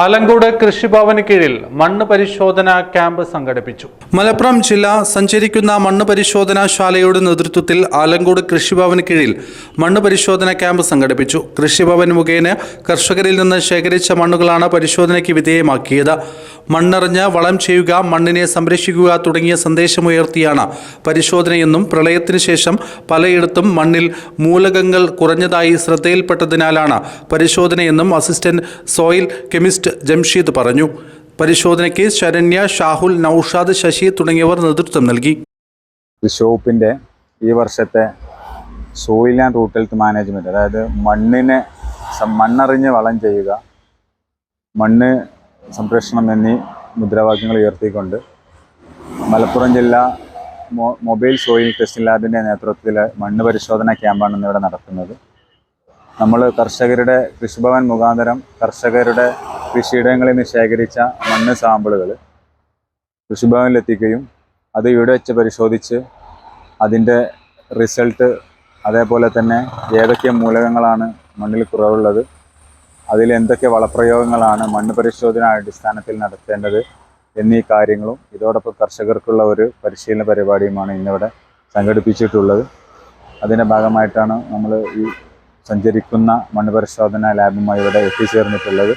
ആലങ്കോട് കൃഷിഭവന് കീഴിൽ മണ്ണ് പരിശോധന ക്യാമ്പ് സംഘടിപ്പിച്ചു. മലപ്പുറം ജില്ല സഞ്ചരിക്കുന്ന മണ്ണ് പരിശോധനാശാലയുടെ നേതൃത്വത്തിൽ ആലങ്കോട് കൃഷിഭവന് കീഴിൽ മണ്ണ് പരിശോധന ക്യാമ്പ് സംഘടിപ്പിച്ചു. കൃഷിഭവൻ മുഖേന കർഷകരിൽ നിന്ന് ശേഖരിച്ച മണ്ണുകളാണ് പരിശോധനയ്ക്ക് വിധേയമാക്കിയത്. മണ്ണെറിഞ്ഞ് വളം ചെയ്യുക മണ്ണിനെ സംരക്ഷിക്കുക തുടങ്ങിയ സന്ദേശമുയർത്തിയാണ് പരിശോധനയെന്നും പ്രളയത്തിന് ശേഷം പലയിടത്തും മണ്ണിൽ മൂലകങ്ങൾ കുറഞ്ഞതായി ശ്രദ്ധയിൽപ്പെട്ടതിനാലാണ് പരിശോധനയെന്നും അസിസ്റ്റന്റ് സോയിൽ കെമിസ്റ്റ് ജംഷീദ് പറഞ്ഞു. പരിശോധനയ്ക്ക് ശരണ്യ ഷാഹുൽ നൌഷാദ് ശശി തുടങ്ങിയവർ നേതൃത്വം നൽകി. ഷോപ്പിന്റെ ഈ വർഷത്തെ soil and root health management അതായത് മണ്ണിനെ മണ്ണറിഞ്ഞ് വളം ചെയ്യുക മണ്ണ് സംരക്ഷണം എന്നീ മുദ്രാവാക്യങ്ങൾ ഉയർത്തിക്കൊണ്ട് മലപ്പുറം ജില്ല മൊബൈൽ സോയിൽ ടെസ്റ്റിംഗ് ലാബിന്റെ നേതൃത്വത്തിൽ മണ്ണ് പരിശോധന ക്യാമ്പാണ് ഇന്നിവിടെ നടക്കുന്നത് നമ്മൾ കർഷകരുടെ കൃഷിഭവൻ മുഖാന്തരം കർഷകരുടെ കൃഷിയിടങ്ങളിൽ നിന്ന് ശേഖരിച്ച മണ്ണ് സാമ്പിളുകൾ കൃഷിഭവനിലെത്തിക്കുകയും അത് ഇവിടെ വെച്ച് പരിശോധിച്ച് അതിന്റെ റിസൾട്ട് അതേപോലെ തന്നെ ഏതൊക്കെ മൂലകങ്ങളാണ് മണ്ണിൽ കുറവുള്ളത് അതിൽ എന്തൊക്കെ വളപ്രയോഗങ്ങളാണ് മണ്ണ് പരിശോധന അടിസ്ഥാനത്തിൽ നടത്തേണ്ടത് എന്നീ കാര്യങ്ങളും ഇതോടൊപ്പം കർഷകർക്കുള്ള ഒരു പരിശീലന പരിപാടിയുമാണ് ഇന്നിവിടെ സംഘടിപ്പിച്ചിട്ടുള്ളത്. അതിന്റെ ഭാഗമായിട്ടാണ് നമ്മൾ ഈ സഞ്ചരിക്കുന്ന മണ്ണ് പരിശോധന ലാബുമായി ഇവിടെ എത്തിച്ചേർന്നിട്ടുള്ളത്.